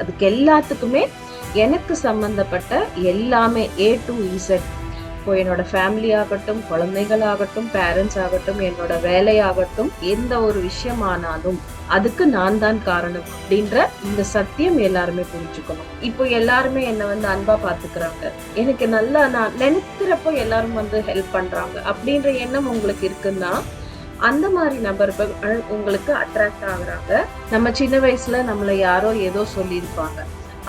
அதுக்கு எல்லாத்துக்குமே எனக்கு சம்மந்தப்பட்ட எல்லாமே ஏ டு இசட் இப்போ என்னோட ஃபேமிலி ஆகட்டும் குழந்தைகள் ஆகட்டும் பேரண்ட்ஸ் ஆகட்டும் என்னோட வேலையாகட்டும் எந்த ஒரு விஷயமானாலும் அதுக்கு நான் தான் காரணம் அப்படின்ற இந்த சத்தியம் எல்லாருமே புரிஞ்சுக்கணும். இப்போ எல்லாருமே என்னை வந்து அன்பா பாத்துக்கிறாங்க. எனக்கு நல்லா நான் நினைக்கிறப்போ எல்லாரும் வந்து ஹெல்ப் பண்றாங்க அப்படின்ற எண்ணம் உங்களுக்கு இருக்குன்னா அந்த மாதிரி நபர்கள் உங்களுக்கு அட்ராக்ட் ஆகுறாங்க. நம்ம சின்ன வயசுல நம்மளை யாரோ ஏதோ சொல்லியிருப்பாங்க.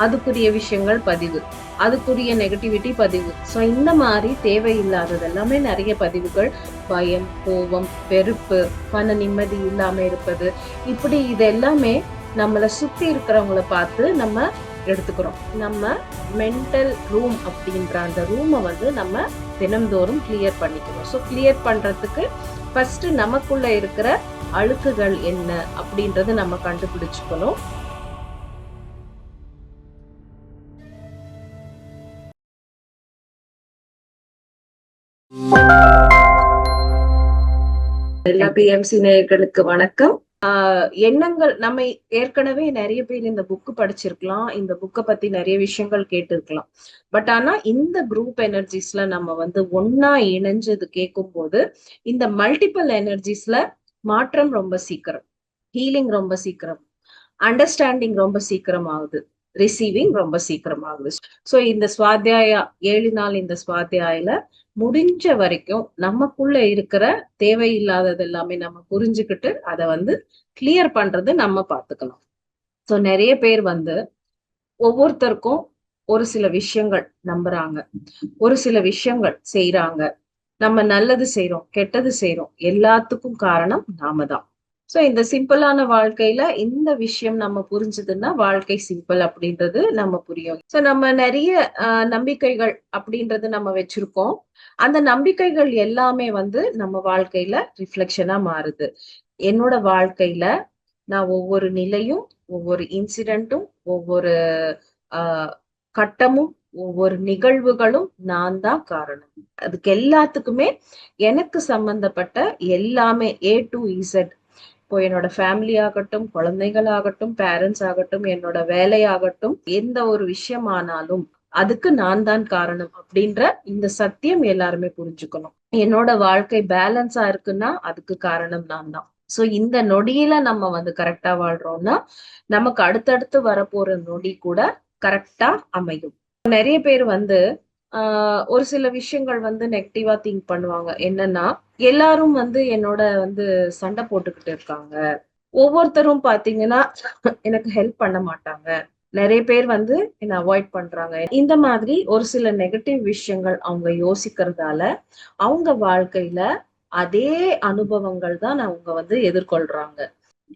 அதுக்குரிய விஷயங்கள் பதிவு. அதுக்குரிய நெகட்டிவிட்டி பதிவு. ஸோ இந்த மாதிரி தேவையில்லாதது எல்லாமே நிறைய பதிவுகள். பயம் கோபம் வெறுப்பு பண நிம்மதி இல்லாமல் இருப்பது. இப்படி இது எல்லாமே நம்மளை சுற்றி இருக்கிறவங்கள பார்த்து நம்ம எடுத்துக்கிறோம். நம்ம மென்டல் ரூம் அப்படின்ற அந்த ரூமை வந்து நம்ம தினம்தோறும் கிளியர் பண்ணிக்கணும். ஸோ கிளியர் பண்றதுக்கு ஃபஸ்ட்டு நமக்குள்ள இருக்கிற அழுக்குகள் என்ன அப்படின்றத நம்ம கண்டுபிடிச்சுக்கணும். எல்லா பிஎம்சி நேயர்களுக்கு வணக்கம். எண்ணங்கள் நம்ம ஏற்கனவே நிறைய பேர் இந்த புக் படிச்சிருக்கலாம் இந்த புக்கை பத்தி நிறைய விஷயங்கள் கேட்டிருக்கலாம். பட் ஆனா இந்த குரூப் எனர்ஜிஸ்ல நம்ம வந்து ஒன்னா இணைஞ்சது கேட்கும் போது இந்த மல்டிபிள் எனர்ஜிஸ்ல மாற்றம் ரொம்ப சீக்கிரம் ஹீலிங் ரொம்ப சீக்கிரம் அண்டர்ஸ்டாண்டிங் ரொம்ப சீக்கிரம் ஆகுது. ரிசீவிங் ரொம்ப சீக்கிரம் ஆகுது ஸோ இந்த சுவாத்தியாயா ஏழு நாள் இந்த சுவாத்தியாயில முடிஞ்ச வரைக்கும் நமக்குள்ள இருக்கிற தேவையில்லாதது எல்லாமே நம்ம புரிஞ்சுக்கிட்டு அதை வந்து கிளியர் பண்றது நம்ம பார்த்துக்கணும் ஸோ நிறைய பேர் வந்து ஒவ்வொருத்தருக்கும் ஒரு சில விஷயங்கள் நம்புறாங்க. ஒரு சில விஷயங்கள் செய்யறாங்க நம்ம நல்லது செய்யறோம் கெட்டது செய்யறோம் எல்லாத்துக்கும் காரணம் நாம தான். ஸோ இந்த சிம்பிளான வாழ்க்கையில இந்த விஷயம் நம்ம புரிஞ்சுதுன்னா வாழ்க்கை சிம்பிள் அப்படின்றது நம்ம புரியும். ஸோ நம்ம நிறைய நம்பிக்கைகள் அப்படின்றது நம்ம வச்சிருக்கோம். அந்த நம்பிக்கைகள் எல்லாமே வந்து நம்ம வாழ்க்கையில ரிஃப்ளெக்ஷனா மாறுது. என்னோட வாழ்க்கையில நான் ஒவ்வொரு நிலையும் ஒவ்வொரு இன்சிடென்ட்டும் ஒவ்வொரு ஆஹ் கட்டமும் ஒவ்வொரு நிகழ்வுகளும் நான் தான் காரணம். அதுக்கு எல்லாத்துக்குமே எனக்கு சம்பந்தப்பட்ட எல்லாமே ஏ டு இசட் இப்போ என்னோட ஃபேமிலி ஆகட்டும் குழந்தைகள் ஆகட்டும் பேரண்ட்ஸ் ஆகட்டும் என்னோட வேலையாகட்டும் எந்த ஒரு விஷயமானாலும் அதுக்கு நான் தான் காரணம் அப்படின்ற இந்த சத்தியம் எல்லாருமே புரிஞ்சுக்கணும். என்னோட வாழ்க்கை பேலன்ஸா இருக்குன்னா அதுக்கு காரணம் நான் தான். சோ இந்த நொடியில நம்ம வந்து கரெக்டா வாழ்றோம்னா நமக்கு அடுத்தடுத்து வரப்போற நொடி கூட கரெக்டா அமையும். நிறைய பேர் வந்து ஆஹ் ஒரு சில விஷயங்கள் வந்து நெகட்டிவா திங்க் பண்ணுவாங்க. என்னன்னா எல்லாரும் வந்து என்னோட வந்து சண்டை போட்டுக்கிட்டு இருக்காங்க. ஒவ்வொருத்தரும் பாத்தீங்கன்னா எனக்கு ஹெல்ப் பண்ண மாட்டாங்க. நிறைய பேர் வந்து என்ன அவாய்ட் பண்றாங்க. இந்த மாதிரி ஒரு சில நெகட்டிவ் விஷயங்கள் அவங்க யோசிக்கிறதால அவங்க வாழ்க்கையில அதே அனுபவங்கள் தான் அவங்க வந்து எதிர்கொள்றாங்க.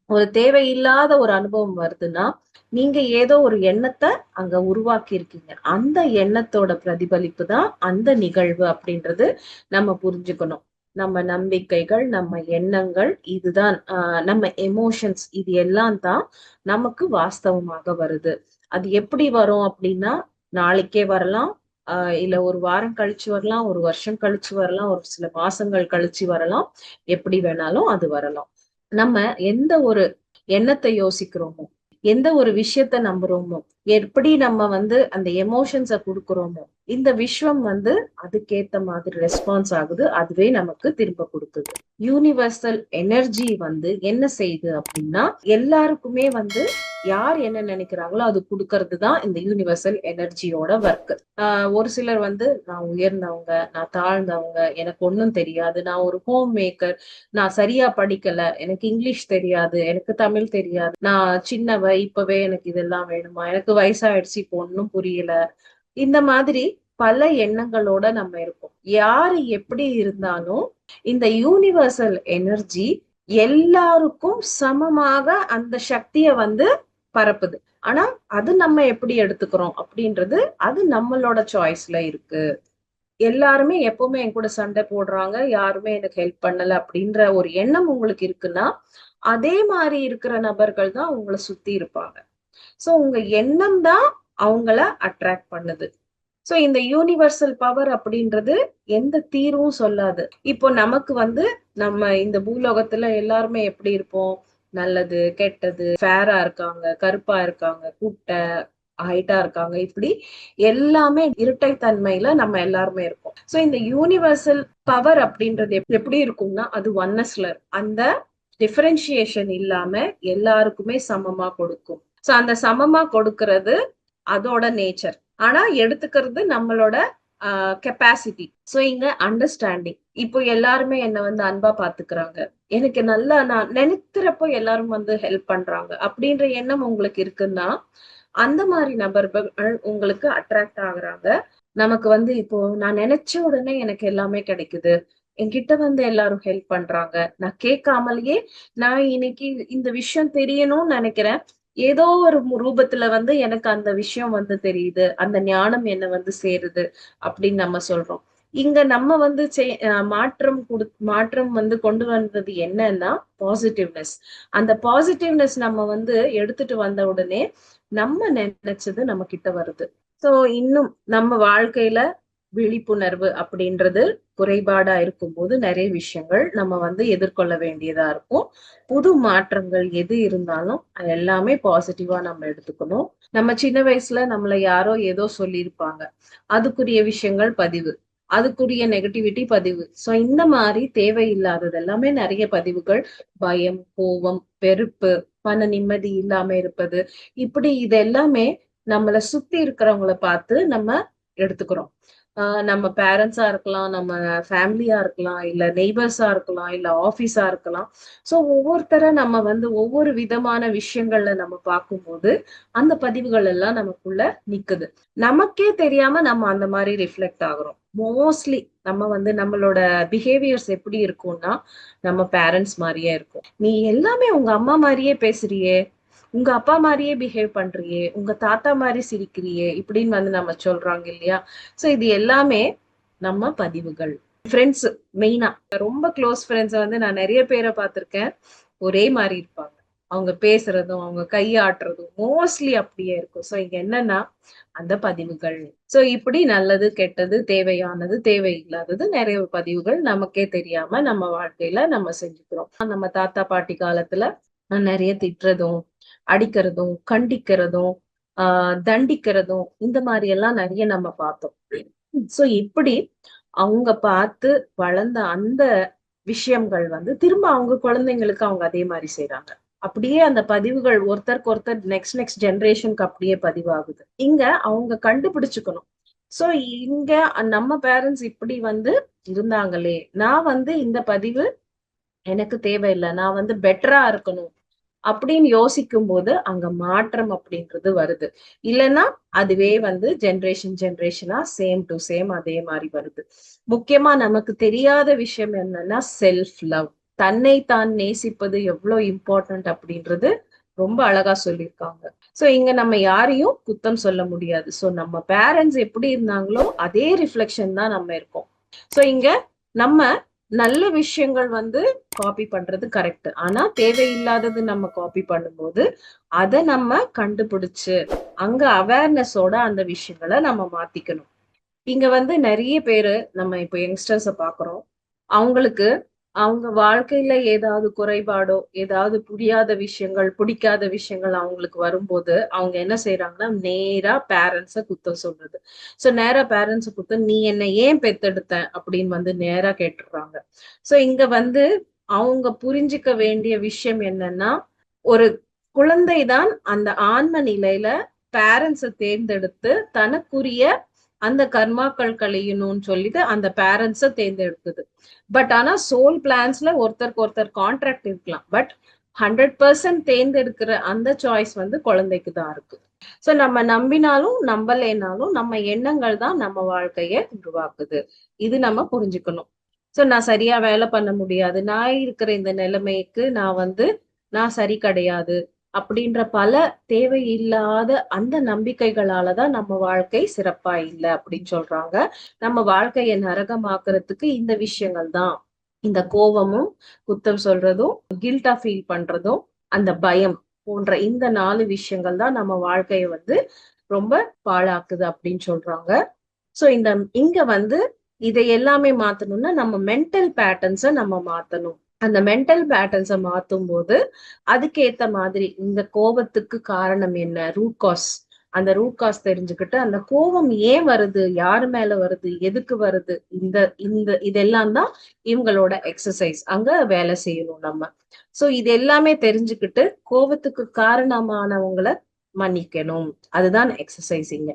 ஒரு தேவையில்லாத ஒரு அனுபவம் வருதுன்னா நீங்க ஏதோ ஒரு எண்ணத்தை அங்க உருவாக்கி இருக்கீங்க அந்த எண்ணத்தோட பிரதிபலிப்பு தான் அந்த நிகழ்வு அப்படின்றது நம்ம புரிஞ்சுக்கணும். நம்ம நம்பிக்கைகள் நம்ம எண்ணங்கள் இதுதான் ஆஹ் நம்ம எமோஷன்ஸ் இது எல்லாம் தான் நமக்கு வாஸ்தவமாக வருது. அது எப்படி வரும் அப்படின்னா நாளைக்கே வரலாம் ஆஹ் இல்ல ஒரு வாரம் கழிச்சு வரலாம் ஒரு வருஷம் கழிச்சு வரலாம் ஒரு சில மாசங்கள் கழிச்சு வரலாம் எப்படி வேணாலும் அது வரலாம். நம்ம எந்த ஒரு எண்ணத்தை யோசிக்கிறோமோ எந்த ஒரு விஷயத்த நம்புறோமோ எப்படி நம்ம வந்து அந்த எமோஷன்ஸை கொடுக்குறோமோ இந்த விஸ்வம் வந்து அதுக்கேத்த மாதிரி ரெஸ்பான்ஸ் ஆகுது அதுவே நமக்கு திரும்ப கொடுக்குது. யூனிவர்சல் எனர்ஜி வந்து என்ன செய்யுது அப்படின்னா எல்லாருக்குமே வந்து யார் என்ன நினைக்கிறாங்களோ அது கொடுக்கறது தான் இந்த யூனிவர்சல் எனர்ஜியோட ஒர்க் ஒரு சிலர் வந்து நான் உயர்ந்தவங்க நான் தாழ்ந்தவங்க எனக்கு ஒன்றும் தெரியாது நான் ஒரு ஹோம் மேக்கர் நான் சரியா படிக்கல எனக்கு இங்கிலீஷ் தெரியாது எனக்கு தமிழ் தெரியாது நான் சின்னவ இப்பவே எனக்கு இதெல்லாம் வேணுமா எனக்கு வயசாயிடுச்சு இப்போ ஒன்றும் புரியல. இந்த மாதிரி பல எண்ணங்களோட நம்ம இருப்போம் யாரு எப்படி இருந்தாலும் இந்த யூனிவர்சல் எனர்ஜி எல்லாருக்கும் சமமாக அந்த சக்திய வந்து பரப்புது. ஆனா அது நம்ம எப்படி எடுத்துக்கிறோம் அப்படின்றது அது நம்மளோட சாய்ஸ்ல இருக்கு. எல்லாருமே எப்பவுமே என் கூட சண்டை போடுறாங்க யாருமே எனக்கு ஹெல்ப் பண்ணல அப்படின்ற ஒரு எண்ணம் உங்களுக்கு இருக்குன்னா அதே மாதிரி இருக்கிற நபர்கள் தான் உங்களை சுத்தி இருப்பாங்க. சோ உங்க எண்ணம் தான் அவங்கள அட்ராக்ட் பண்ணுது. சோ இந்த யூனிவர்சல் பவர் அப்படின்றது எந்த தீர்வும் சொல்லாது. இப்போ நமக்கு வந்து நம்ம இந்த பூலோகத்துல எல்லாருமே எப்படி இருப்போம்? நல்லது கெட்டது ஃபேரா இருக்காங்க கருப்பா இருக்காங்க குட்டை ஹைட்டா இருக்காங்க இப்படி எல்லாமே இருட்டைத்தன்மையில நம்ம எல்லாருமே இருக்கோம். சோ இந்த யூனிவர்சல் பவர் அப்படின்றது எப்- எப்படி இருக்கும்னா அது ஒன்னஸ்ல அந்த டிஃபரன்சியேஷன் இல்லாம எல்லாருக்குமே சமமா கொடுக்கும். சோ அந்த சமமா கொடுக்கறது அதோட நேச்சர் ஆனா எடுத்துக்கிறது நம்மளோட கெப்பாசிட்டி சோ இங்க அண்டர்ஸ்டாண்டிங் இப்போ எல்லாருமே என்ன வந்து அன்பா பாத்துக்கிறாங்க. எனக்கு நல்லா நான் நினைக்கிறப்போ எல்லாரும் வந்து ஹெல்ப் பண்றாங்க. அப்படின்ற எண்ணம் உங்களுக்கு இருக்குன்னா அந்த மாதிரி நபர்கள் உங்களுக்கு அட்ராக்ட் ஆகுறாங்க. நமக்கு வந்து இப்போ நான் நினைச்ச உடனே எனக்கு எல்லாமே கிடைக்குது. என்கிட்ட வந்து எல்லாரும் ஹெல்ப் பண்றாங்க. நான் கேட்காமலேயே நான் இன்னைக்கு இந்த விஷயம் தெரியணும்னு நினைக்கிறேன். ஏதோ ஒரு ரூபத்துல வந்து எனக்கு அந்த விஷயம் வந்து தெரியுது. அந்த ஞானம் என்ன வந்து சேருது அப்படின்னு நம்ம சொல்றோம். இங்க நம்ம வந்து அஹ் மாற்றம் கொடு மாற்றம் வந்து கொண்டு வந்தது என்னன்னா பாசிட்டிவ்னஸ் அந்த பாசிட்டிவ்னஸ் நம்ம வந்து எடுத்துட்டு வந்த உடனே நம்ம நினைச்சது நம்ம கிட்ட வருது. சோ இன்னும் நம்ம வாழ்க்கையில விழிப்புணர்வு அப்படின்றது குறைபாடா இருக்கும்போது நிறைய விஷயங்கள் நம்ம வந்து எதிர்கொள்ள வேண்டியதா இருக்கும். புது மாற்றங்கள் எது இருந்தாலும் அது எல்லாமே பாசிட்டிவா நம்ம எடுத்துக்கணும். நம்ம சின்ன வயசுல நம்மள யாரோ ஏதோ சொல்லியிருப்பாங்க. அதுக்குரிய விஷயங்கள் பதிவு அதுக்குரிய நெகட்டிவிட்டி பதிவு. சோ இந்த மாதிரி தேவையில்லாதது எல்லாமே நிறைய பதிவுகள் பயம் கோபம் வெறுப்பு மன நிம்மதி இல்லாம இருப்பது இப்படி இது எல்லாமே நம்மளை சுத்தி இருக்கிறவங்கள பார்த்து நம்ம எடுத்துக்கிறோம். நம்ம பேரண்ட்ஸா இருக்கலாம் நம்ம ஃபேமிலியா இருக்கலாம் இல்ல நெய்பர்ஸா இருக்கலாம் இல்ல ஆஃபீஸா இருக்கலாம். சோ ஒவ்வொருத்தர நம்ம வந்து ஒவ்வொரு விதமான விஷயங்கள்ல நம்ம பார்க்கும்போது அந்த பதிவுகள் எல்லாம் நமக்குள்ள நிக்குது. நமக்கே தெரியாம நம்ம அந்த மாதிரி ரிஃப்ளெக்ட் ஆகுறோம். மோஸ்ட்லி நம்ம வந்து நம்மளோட பிஹேவியர்ஸ் எப்படி இருக்கும்னா நம்ம பேரண்ட்ஸ் மாதிரியே இருக்கும். நீ எல்லாமே உங்க அம்மா மாதிரியே பேசுறியே உங்க அப்பா மாதிரியே பிஹேவ் பண்றியே உங்க தாத்தா மாதிரி சிரிக்கிறியே இப்படின்னு வந்து நம்ம சொல்றாங்க இல்லையா? சோ இது எல்லாமே நம்ம பதிவுகள். ஃப்ரெண்ட்ஸ் மெயினா ரொம்ப க்ளோஸ் ஃப்ரெண்ட்ஸை வந்து நான் நிறைய பேரை பார்த்துருக்கேன். ஒரே மாதிரி இருப்பாங்க. அவங்க பேசுறதும் அவங்க கையாட்டுறதும் மோஸ்ட்லி அப்படியே இருக்கும். சோ இங்க என்னன்னா அந்த பதிவுகள். சோ இப்படி நல்லது கெட்டது தேவையானது தேவையில்லாதது நிறைய பதிவுகள் நமக்கே தெரியாம நம்ம வாழ்க்கையில நம்ம செஞ்சுக்கிறோம். நம்ம தாத்தா பாட்டி காலத்துல நிறைய திட்டுறதும் அடிக்கிறதும் கண்டிக்கிறதும் ஆஹ் தண்டிக்கிறதும் இந்த மாதிரி எல்லாம் நிறைய நம்ம பார்த்தோம். சோ இப்படி அவங்க பார்த்து வளர்ந்த அந்த விஷயங்கள் வந்து திரும்ப அவங்க குழந்தைங்களுக்கு அவங்க அதே மாதிரி செய்யறாங்க அப்படியே அந்த பதிவுகள் ஒருத்தருக்கு ஒருத்தர் நெக்ஸ்ட் நெக்ஸ்ட் ஜென்ரேஷனுக்கு அப்படியே பதிவாகுது. இங்க அவங்க கண்டுபிடிச்சுக்கணும். சோ இங்க நம்ம பேரண்ட்ஸ் இப்படி வந்து இருந்தாங்களே நான் வந்து இந்த பதிவு எனக்கு தேவையில்லை நான் வந்து பெட்டரா இருக்கணும் அப்படின்னு யோசிக்கும் போது அங்க மாற்றம் அப்படின்றது வருது. இல்லைன்னா அதுவே வந்து ஜென்ரேஷன் ஜென்ரேஷனா சேம் டு சேம் அதே மாதிரி வருது. முக்கியமா நமக்கு தெரியாத விஷயம் என்னன்னா செல்ஃப் லவ் தன்னை தான் நேசிப்பது எவ்வளவு இம்பார்ட்டன்ட் அப்படின்றது ரொம்ப அழகா சொல்லியிருக்காங்க. சோ இங்க நம்ம யாரையும் குத்தம் சொல்ல முடியாது. சோ நம்ம பேரண்ட்ஸ் எப்படி இருந்தாங்களோ அதே ரிஃப்ளெக்ஷன் தான் நம்ம இருக்கோம். சோ இங்க நம்ம நல்ல விஷயங்கள் வந்து காப்பி பண்றது கரெக்ட் ஆனா தேவையில்லாதது நம்ம காப்பி பண்ணும்போது அதை நம்ம கண்டுபிடிச்சு அங்க அவேர்னஸோட அந்த விஷயங்களை நம்ம மாத்திக்கணும். இங்க வந்து நிறைய பேரு நம்ம இப்போ யங்ஸ்டர்ஸ பாக்குறோம் அவங்களுக்கு அவங்க வாழ்க்கையில ஏதாவது குறைபாடோ ஏதாவது புரியாத விஷயங்கள் பிடிக்காத விஷயங்கள் அவங்களுக்கு வரும்போது அவங்க என்ன செய்யறாங்கன்னா நேரா பேரண்ட்ஸ குத்தம் சொல்றது. சோ நேரா பேரண்ட்ஸ குத்தம் நீ என்ன ஏன் பெத்தெடுத்த? அப்படின்னு வந்து நேரா கேட்டுடுறாங்க. சோ இங்க வந்து அவங்க புரிஞ்சுக்க வேண்டிய விஷயம் என்னன்னா ஒரு குழந்தைதான் அந்த ஆன்ம நிலையில பேரண்ட்ஸை தேர்ந்தெடுத்து தனக்குரிய அந்த கர்மாக்கள் கழியணும்னு சொல்லிட்டு அந்த பேரண்ட்ஸை தேர்ந்தெடுக்குது பட் ஆனா சோல் பிளான்ஸ்ல ஒருத்தருக்கு ஒருத்தர் கான்ட்ராக்ட் இருக்கலாம். பட் ஹண்ட்ரட் பர்சன்ட் தேர்ந்தெடுக்கிற அந்த சாய்ஸ் வந்து குழந்தைக்கு தான் இருக்கு. ஸோ நம்ம நம்பினாலும் நம்பலைனாலும் நம்ம எண்ணங்கள் தான் நம்ம வாழ்க்கையை உருவாக்குது. இது நம்ம புரிஞ்சுக்கணும். ஸோ நான் சரியா வேலை பண்ண முடியாது. நான் இருக்கிற இந்த நிலைமைக்கு நான் வந்து நான் சரி கிடையாது. அப்படின்ற பல தேவையில்லாத அந்த நம்பிக்கைகளால தான் நம்ம வாழ்க்கை சிறப்பா இல்லை அப்படின்னு சொல்றாங்க. நம்ம வாழ்க்கையை நரகமாக்குறதுக்கு இந்த விஷயங்கள் தான் இந்த கோபமும் குத்தம் சொல்றதும் கில்ட்டா ஃபீல் பண்றதும் அந்த பயம் போன்ற இந்த நாலு விஷயங்கள் தான் நம்ம வாழ்க்கையை வந்து ரொம்ப பாழாக்குது அப்படின்னு சொல்றாங்க. சோ இந்த இங்க வந்து இதை எல்லாமே மாத்தணும்னா நம்ம மென்டல் பேட்டர்ன்ஸை நம்ம மாத்தணும். அந்த மென்டல் பேட்டர்ன்ஸை மாத்தும் போது அதுக்கேத்த மாதிரி இந்த கோபத்துக்கு காரணம் என்ன? ரூட் காஸ் அந்த ரூட் காஸ் தெரிஞ்சுக்கிட்டு அந்த கோபம் ஏன் வருது? யாரு மேல வருது? எதுக்கு வருது? இந்த இந்த இதெல்லாம் தான் இவங்களோட எக்ஸசைஸ் அங்க வேலை செய்யணும் நம்ம. சோ இது எல்லாமே தெரிஞ்சுக்கிட்டு கோபத்துக்கு காரணமானவங்களை மன்னிக்கணும். அதுதான் எக்ஸசைசிங்க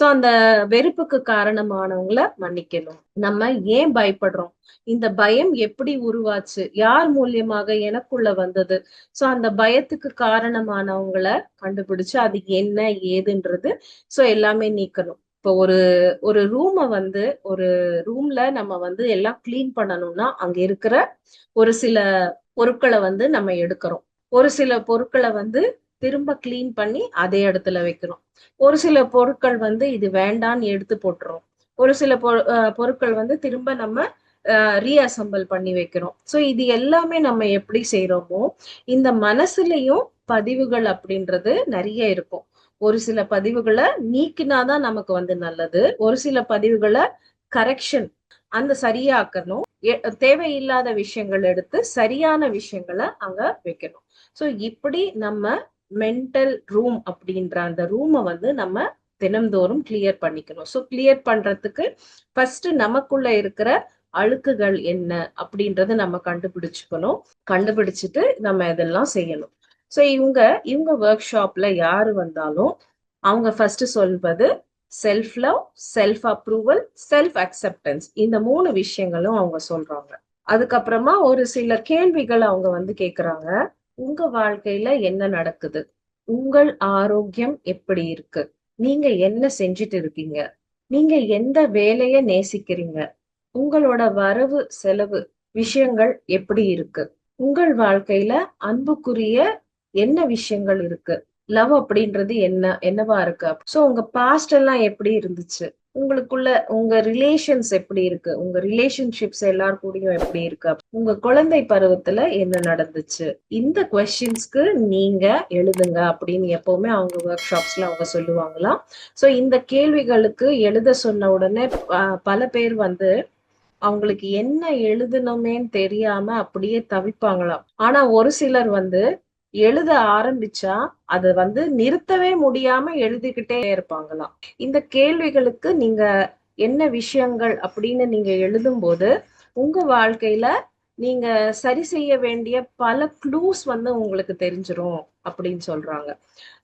சோ அந்த வெறுப்புக்கு காரணமானவங்கள மன்னிக்கணும். நம்ம ஏன் பயப்படுறோம்? இந்த பயம் எப்படி உருவாச்சு? யார் மூலியமாக எனக்குள்ள வந்தது? சோ அந்த பயத்துக்கு காரணமானவங்கள கண்டுபிடிச்சு அது என்ன ஏதுன்றது சோ எல்லாமே நீக்கணும். இப்போ ஒரு ஒரு ரூமை வந்து ஒரு ரூம்ல நம்ம வந்து எல்லாம் கிளீன் பண்ணணும்னா அங்க இருக்கிற ஒரு சில பொருட்களை வந்து நம்ம எடுக்கிறோம். ஒரு சில பொருட்களை வந்து திரும்ப கிளீன் பண்ணி அதே இடத்துல வைக்கிறோம் ஒரு சில பொருட்கள் வந்து இது வேண்டான்னு எடுத்து போட்டுறோம். ஒரு சில பொருட்கள் வந்து திரும்ப நம்ம ரீஅசம்பிள் பண்ணி வைக்கிறோம் ஸோ இது எல்லாமே நம்ம எப்படி செய்யறோமோ இந்த மனசுலயும் பதிவுகள் அப்படின்றது நிறைய இருக்கும். ஒரு சில பதிவுகளை நீக்கினாதான் நமக்கு வந்து நல்லது. ஒரு சில பதிவுகளை கரெக்ஷன் அந்த சரியாக்கணும். தேவையில்லாத விஷயங்கள் எடுத்து சரியான விஷயங்களை அங்க வைக்கணும். ஸோ இப்படி நம்ம மென்டல் ரூம் அப்படின்ற அந்த ரூமை வந்து நம்ம தினம்தோறும் கிளியர் பண்ணிக்கணும். ஸோ கிளியர் பண்றதுக்கு ஃபர்ஸ்ட் நமக்குள்ள இருக்கிற அழுக்குகள் என்ன அப்படின்றத நம்ம கண்டுபிடிச்சுக்கணும். கண்டுபிடிச்சிட்டு நம்ம இதெல்லாம் செய்யணும். ஸோ இவங்க இவங்க ஒர்க் ஷாப்ல யாரு வந்தாலும் அவங்க ஃபர்ஸ்ட் சொல்வது self love self approval self acceptance இந்த மூணு விஷயங்களும் அவங்க சொல்றாங்க. அதுக்கப்புறமா ஒரு சில கேள்விகள் அவங்க வந்து கேட்குறாங்க உங்க வாழ்க்கையில என்ன நடக்குது? உங்கள் ஆரோக்கியம் எப்படி இருக்கு? நீங்க என்ன செஞ்சுட்டு இருக்கீங்க? நீங்க எந்த வேலைய நேசிக்கிறீங்க? உங்களோட வரவு செலவு விஷயங்கள் எப்படி இருக்கு? உங்கள் வாழ்க்கையில அன்புக்குரிய என்ன விஷயங்கள் இருக்கு? லவ் அப்படின்றது என்ன என்னவா இருக்கு? சோ உங்க பாஸ்ட் எல்லாம் எப்படி இருந்துச்சு? உங்களுக்குள்ள உங்க ரிலேஷன்ஸ் எப்படி இருக்கு? உங்க ரிலேஷன்ஷிப்ஸ் எல்லார் கூடயும் எப்படி இருக்கு? உங்க குழந்தை பருவத்துல என்ன நடந்துச்சு? இந்த கொஸ்டின்ஸ்க்கு நீங்க எழுதுங்க அப்படின்னு எப்பவுமே அவங்க ஒர்க் ஷாப்ஸ்ல அவங்க சொல்லுவாங்களாம் சோ இந்த கேள்விகளுக்கு எழுத சொன்ன உடனே பல பேர் வந்து அவங்களுக்கு என்ன எழுதணுமேன்னு தெரியாம அப்படியே தவிப்பாங்களாம். ஆனா ஒரு சிலர் வந்து எழுத ஆரம்பிச்சா அதை வந்து நிறுத்தவே முடியாம எழுதிக்கிட்டே இருப்பாங்களாம். இந்த கேள்விகளுக்கு நீங்க என்ன விஷயங்கள் அப்படின்னு நீங்க எழுதும் போது உங்க வாழ்க்கையில நீங்க சரி செய்ய வேண்டிய பல க்ளூஸ் வந்து உங்களுக்கு தெரிஞ்சிரும் அப்படின்னு சொல்றாங்க.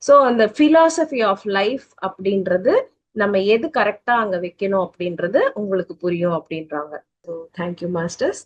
ஸோ அந்த பிலாசபி ஆஃப் லைஃப் அப்படின்றது நம்ம எது கரெக்டா அங்க வைக்கணும் அப்படின்றது உங்களுக்கு புரியும் அப்படின்றாங்க. So thank you masters